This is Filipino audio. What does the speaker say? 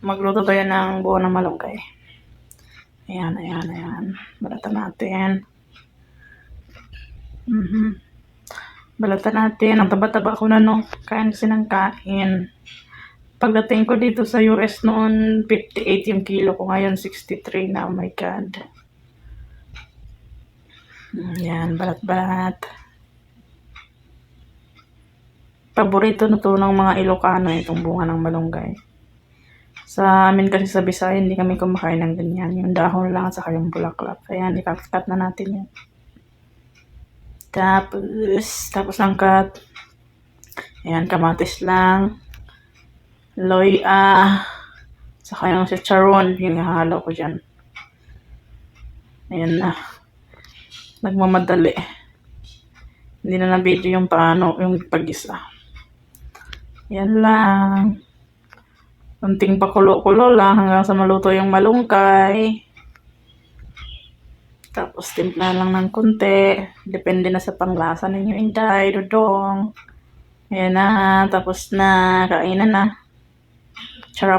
Magluto tayo ng buo ng malunggay. Ayan, ayan, ayan. Balatan natin. Mhm. Balatan natin. Ang taba-taba ko na no. Kain kasi ng kain. Pagdating ko dito sa US noon, 58 yung kilo ko. Ngayon, 63 na. Oh my God. Ayan, balat-balat. Paborito na to ng mga Ilocano itong bunga ng malunggay. Sa amin kasi sa Bisaya, hindi kami kumakain ng ganyan. Yung dahon lang saka yung bulaklak. Ayan, ikat-cut na natin yan. Tapos, tapos ang cut. Ayan, kamatis lang. Loya. Saka yung si charon, yung halo ko dyan. Ayan na. Nagmamadali. Hindi na na-video yung paano, yung pag-isa. Yan lang. Unting pakulo-kulo lang hanggang sa maluto yung malungkay. Tapos timpla lang ng konti. Depende na sa panglasa ninyo inday, dudong. Ayan na. Tapos na. Kainan na. Charap.